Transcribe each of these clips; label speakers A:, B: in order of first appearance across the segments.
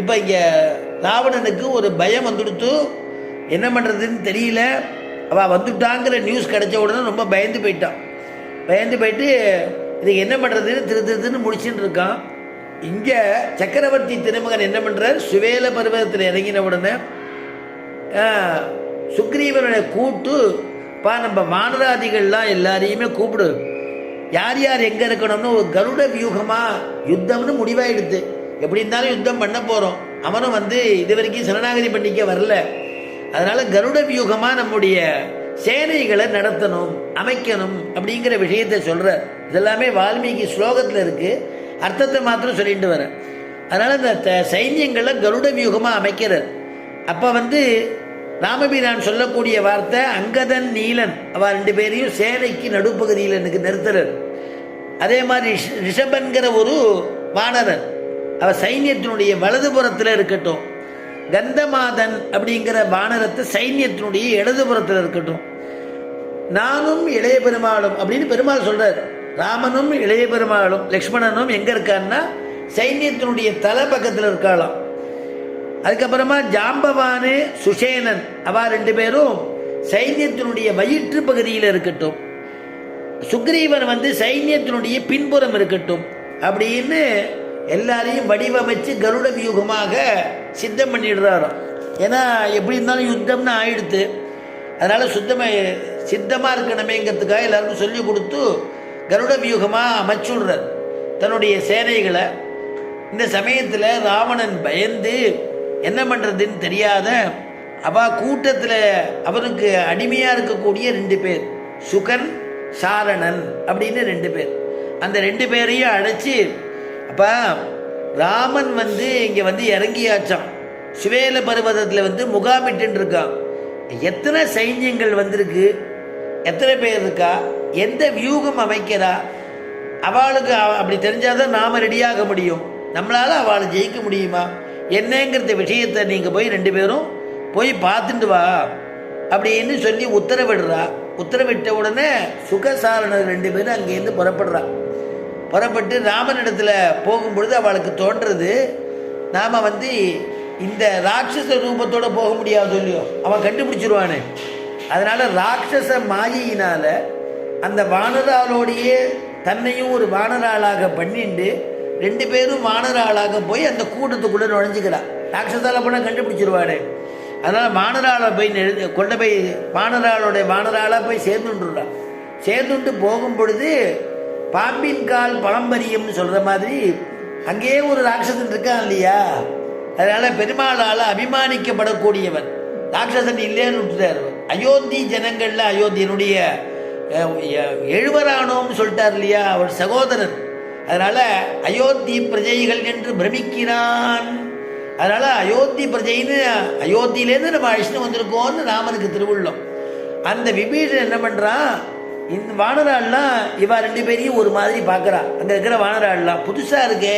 A: இப்போ இங்கே ராவணனுக்கு ஒரு பயம் வந்துடுத்து. என்ன பண்ணுறதுன்னு தெரியல. அவள் வந்துட்டாங்கிற நியூஸ் கிடைச்ச உடனே ரொம்ப பயந்து போயிட்டான் பயந்து போயிட்டு இதுக்கு என்ன பண்ணுறதுன்னு திரு திருத்துன்னு முடிச்சுட்டு இருக்கான். இங்கே சக்கரவர்த்தி திருமகன் என்ன பண்ணுறார் சுவேல பருவத்தில் இறங்கின உடனே சுக்ரீவனுடைய கூட்டு பா நம்ம வானராதிகள்லாம் எல்லாரையுமே கூப்பிடு. யார் யார் எங்கே இருக்கணும்னு ஒரு கருட வியூகமாக யுத்தம்னு முடிவாயிடுது. எப்படி இருந்தாலும் யுத்தம் பண்ண போகிறோம் அவனும் வந்து இது வரைக்கும் சரணாகதி பண்ணிக்க வரல. அதனால் கருட வியூகமாக நம்முடைய சேனைகளை நடத்தணும் அமைக்கணும் அப்படிங்கிற விஷயத்தை சொல்கிறார் இதெல்லாமே வால்மீகி ஸ்லோகத்தில் இருக்குது அர்த்தத்தை மாத்திரம் சொல்லிட்டு வரேன் அதனால் இந்த த- சைன்யங்களை கருட வியூகமாக அமைக்கிறார். அப்போ வந்து ராமபிரான் சொல்லக்கூடிய வார்த்தை அங்கதன் நீலன். அவ ரெண்டு பேரையும் சேனைக்கு நடுப்பகுதியில் எனக்கு நிறுத்துறார். அதே மாதிரி ரிஷபன்கிற ஒரு வானரன். அவ சைன்யத்தினுடைய வலதுபுறத்தில் இருக்கட்டும். கந்தமாதன் அப்படிங்கிற வானரத்தை சைன்யத்தினுடைய இடதுபுறத்தில் இருக்கட்டும். நானும் இளைய பெருமாளும் அப்படின்னு பெருமாள் சொல்றார். ராமனும் இளைய பெருமாளும் லக்ஷ்மணனும் எங்க இருக்காருன்னா சைன்யத்தினுடைய தலை பக்கத்தில் இருக்காளாம். அதுக்கப்புறமா ஜாம்பவானு சுஷேனன் அவ ரெண்டு பேரும் சைன்யத்தினுடைய வயிற்று பகுதியில் இருக்கட்டும். சுக்ரீவன் வந்து சைன்யத்தினுடைய பின்புறம் இருக்கட்டும் அப்படின்னு எல்லாரையும் வடிவமைச்சு கருட வியூகமாக சித்தம் பண்ணிடுறாராம். ஏன்னா எப்படி இருந்தாலும் யுத்தம்னு ஆயிடுத்து. அதனால் சுத்தமாக சித்தமாக இருக்கணுமேங்கிறதுக்காக எல்லாருக்கும் சொல்லி கொடுத்து கருட வியூகமாக அமைச்சுடுறார். தன்னுடைய சேனைகளை. இந்த சமயத்தில் ராவணன் பயந்து என்ன பண்ணுறதுன்னு தெரியாத அவ கூட்டத்தில் அவனுக்கு அடிமையாக இருக்கக்கூடிய ரெண்டு பேர் சுகன் சாரணன் அப்படின்னு ரெண்டு பேர். அந்த ரெண்டு பேரையும் அழைச்சி அப்பா ராமன் வந்து இங்கே வந்து இறங்கியாச்சான் சுவேல பருவதத்தில் வந்து முகாமிட்டு இருக்கான் எத்தனை சைன்யங்கள் வந்திருக்கு? எத்தனை பேர் இருக்கா? எந்த வியூகம் அமைக்கிறா? அவளுக்கு அவ- அப்படி தெரிஞ்சாதான் நாம் ரெடியாக முடியும். நம்மளால் அவளை ஜெயிக்க முடியுமா? என்னங்கிறத விஷயத்தை நீங்கள் போய் ரெண்டு பேரும் போய் பார்த்துட்டு வா அப்படின்னு சொல்லி உத்தரவிடுறா. உத்தரவிட்ட உடனே சுகசாரணர் ரெண்டு பேரும் அங்கேருந்து புறப்படுறா. புறப்பட்டு ராமனிடத்துல போகும்பொழுது அவளுக்கு தோன்றது நாம் வந்து இந்த ராட்சச ரூபத்தோடு போக முடியாது இல்லையோ அவன் கண்டுபிடிச்சிருவானே. அதனால் ராட்சச மாயினால் அந்த வானராளோடையே தன்னையும் ஒரு வானராளாக பண்ணிண்டு ரெண்டு பேரும் வானராளாக போய் அந்த கூட்டத்துக்குள்ளே நுழைஞ்சிக்கிறான் ராட்சசால போனால் கண்டுபிடிச்சிருவானே. அதனால் வானராளை போய் நெரு- கொண்டு போய் வானராளோடைய வானராளா போய் சேர்ந்துட்டுறான் சேர்ந்துட்டு போகும் பொழுது பாம்பின் கால் பழம்பரியம்னு சொல்ற மாதிரி அங்கேயே ஒரு ராட்சசன் இருக்கான் இல்லையா? அதனால பெருமாளால் அபிமானிக்கப்படக்கூடியவன். ராட்சசன் இல்லைன்னு விட்டுட்டார் அயோத்தி ஜனங்கள்ல அயோத்தியனுடைய எழுவரானோம்னு சொல்லிட்டார் இல்லையா அவர் சகோதரன் அதனால அயோத்தி பிரஜைகள் என்று பிரமிக்கிறான். அதனால அயோத்தி பிரஜைன்னு அயோத்தியிலேருந்து நம்ம அழிச்சுன்னு வந்திருக்கோம்னு ராமனுக்கு திருவுள்ளம். அந்த விபீஷன் என்ன பண்றான்? இந்த வானராள்லாம் இவா ரெண்டு பேரையும் ஒரு மாதிரி பார்க்குறா. அங்கே இருக்கிற வானராள்லாம் புதுசாக இருக்கே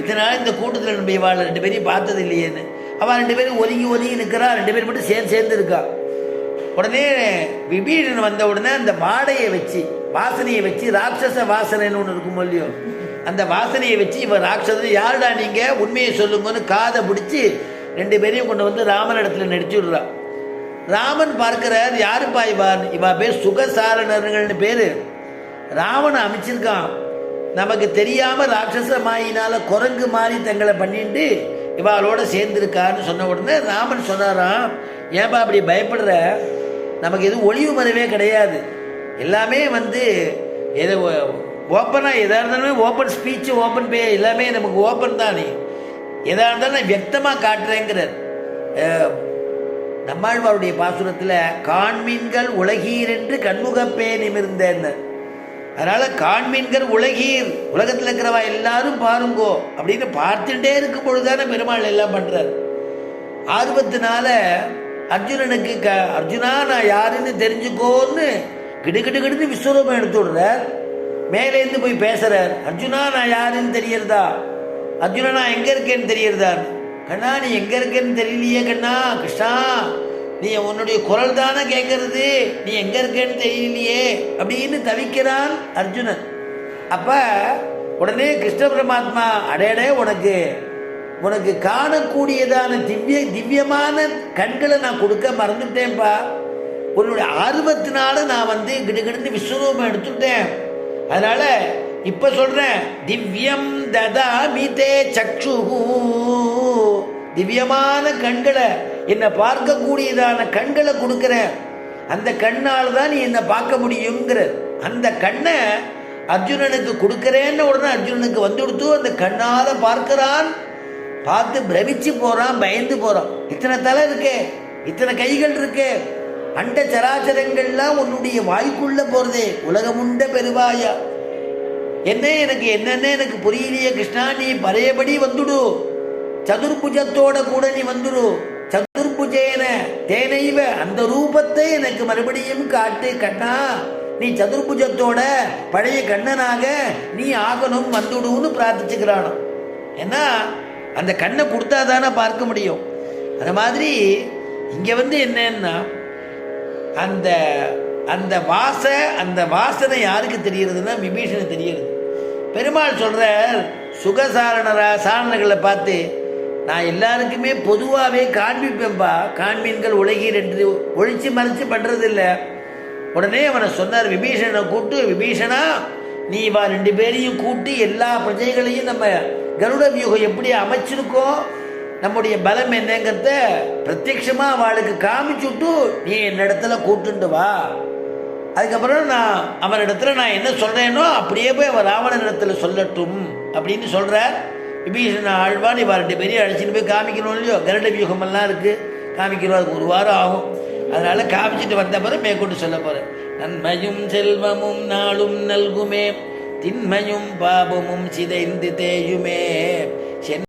A: இத்தனை நாள் இந்த கூட்டத்தில் நம்ம இவாள் ரெண்டு பேரையும் பார்த்தது இல்லையேன்னு. அவள் ரெண்டு பேரும் ஒதுங்கி ஒதுங்கி நிற்கிறா ரெண்டு பேரும் மட்டும் சேர்ந்து சேர்ந்து இருக்கா. உடனே விபீடன் வந்த உடனே அந்த வாடையை வச்சு வாசனையை வச்சு ராட்சச வாசனைன்னு ஒன்று இருக்கும் இல்லையோ அந்த வாசனையை வச்சு இவன் ராட்சசன் யாருடா நீங்கள் உண்மையை சொல்லுங்கன்னு காதை பிடிச்சி ரெண்டு பேரையும் கொண்டு வந்து ராமன் இடத்துல நடிச்சு விடுறா. ராமன் பார்க்கிறார் யாருப்பா இவான் இவா பேர் சுகசாரணர்கள்னு பேர். ராவணன் அமைச்சிருக்கான். நமக்கு தெரியாமல் ராட்சச மாயினால் குரங்கு மாதிரி தங்களை பண்ணிட்டு இவாளோட சேர்ந்துருக்கான்னு சொன்ன உடனே ராமன் சொன்னாராம் ஏன்பா அப்படி பயப்படுற? நமக்கு எதுவும் ஒளிவு மறைவே கிடையாது. எல்லாமே வந்து எது ஓப்பனாக எதாக இருந்தாலுமே ஓப்பன் ஸ்பீச்சு ஓப்பன் பே எல்லாமே நமக்கு ஓப்பன் தானே. எதாக இருந்தாலும் நான் வியக்தமாக காட்டுறேங்கிறார். நம்மாழ்வாருடைய பாசுரத்தில் காண்மீன்கள் உலகீர் என்று கண்முகப்பே நிமிர்ந்தேன்னு. அதனால் காண்மீன்கள் உலகீர் உலகத்தில் இருக்கிறவா எல்லாரும் பாருங்கோ அப்படின்னு பார்த்துட்டே இருக்கும் பொழுதுதானே பெருமாள் எல்லாம் பண்ணுறார் ஆர்வத்தினால அர்ஜுனனுக்கு க அர்ஜுனா நான் யாருன்னு தெரிஞ்சுக்கோன்னு கிடுகிடு கிடுன்னு விஸ்வரூபம் எடுத்து விடுறார். மேலேருந்து போய் பேசுகிறார் அர்ஜுனா நான் யாருன்னு தெரியறதா? அர்ஜுனா நான் எங்கே இருக்கேன்னு தெரியறதா? கண்ணா நீ எங்கே இருக்கேன்னு தெரியலையே கண்ணா கிருஷ்ணா நீ உன்னுடைய குரல் தானே கேட்கறது நீ எங்க இருக்கேன்னு தெரியலையே. அப்படின்னு தவிக்கிறான் அர்ஜுனன். அப்ப உடனே கிருஷ்ண பரமாத்மா அடையடே உனக்கு உனக்கு காணக்கூடியதான திவ்ய திவ்யமான கண்களை நான் கொடுக்க மறந்துட்டேன்ப்பா. உன்னுடைய ஆர்வத்தினால நான் வந்து கிடுகிடுந்து விஸ்வரூபம் எடுத்துட்டேன். அதனால இப்ப சொல்றேன் திவ்யம் ததா மீதே சக்ஷு திவ்யமான கண்களை என்னை பார்க்கக்கூடியதான கண்களை கொடுக்குறேன் அந்த கண்ணால் தான் நீ என்னை பார்க்க முடியுங்கிற. அந்த கண்ணை அர்ஜுனனுக்கு கொடுக்குறேன்னு உடனே அர்ஜுனனுக்கு வந்து கொடுத்து அந்த கண்ணால் பார்க்கிறான். பார்த்து பிரமிச்சு போகிறான் பயந்து போகிறான் இத்தனை தலை இருக்கே இத்தனை கைகள் இருக்கே. அண்ட சராச்சரங்கள்லாம் உன்னுடைய வாய்க்குள்ளே போகிறதே உலகமுண்ட பெருவாயா. என்ன எனக்கு என்னென்ன எனக்கு புரியலையே கிருஷ்ணா நீ பழையபடி வந்துடு. சதுர்புஜத்தோட கூட நீ வந்துடு. தேன தேனைவ அந்த ரூபத்தை எனக்கு மறுபடியும் காட்டு கண்ணா. நீ சதுர்புஜத்தோட பழைய கண்ணனாக நீ ஆகணும் வந்துடுன்னு பிரார்த்திச்சுக்கிறானோ. ஏன்னா அந்த கண்ணை கொடுத்தா தானே பார்க்க முடியும். அந்த மாதிரி இங்கே வந்து என்னன்னா அந்த அந்த வாச அந்த வாசனை யாருக்கு தெரிகிறதுனா விபீஷணன் தெரிகிறது பெருமாள் சொல்கிற சுகசாரணரா சாரணர்களை பார்த்து நான் எல்லாருக்குமே பொதுவாகவே காண்பிப்பேன்பா. காண்பீன்கள் உலகீர் என்று ஒழிச்சு மறைச்சு பண்ணுறதில்லை உடனே அவனை சொன்னார் விபீஷனை கூப்பிட்டு விபீஷணா நீ வா ரெண்டு பேரையும் கூட்டி எல்லா பிரஜைகளையும் நம்ம கருட வியூகம் எப்படி அமைச்சிருக்கோம் நம்முடைய பலம் என்னங்கிறத பிரத்யட்சமா அவளுக்கு காமிச்சுட்டு நீ என்னிடத்துல கூட்டுண்டு வா. அதுக்கப்புறம் நான் அவனிடத்துல நான் என்ன சொல்கிறேனோ அப்படியே போய் அவன் ராவணனிடத்தில் சொல்லட்டும் அப்படின்னு சொல்கிறார் விபீஷண ஆழ்வான் இவா ரெண்டு பெரிய அழைச்சிட்டு போய் காமிக்கணும் இல்லையோ? கருட வியூகமெல்லாம் இருக்குது காமிக்கணும் அதுக்கு ஒரு வாரம் ஆகும். அதனால் காமிச்சிட்டு வந்த பிறகு மேற்கொண்டு சொல்ல போறேன். நன்மையும் செல்வமும் நாளும் நல்குமே. திண்மையும் பாபமும் சிதைந்து தேயுமே. சென்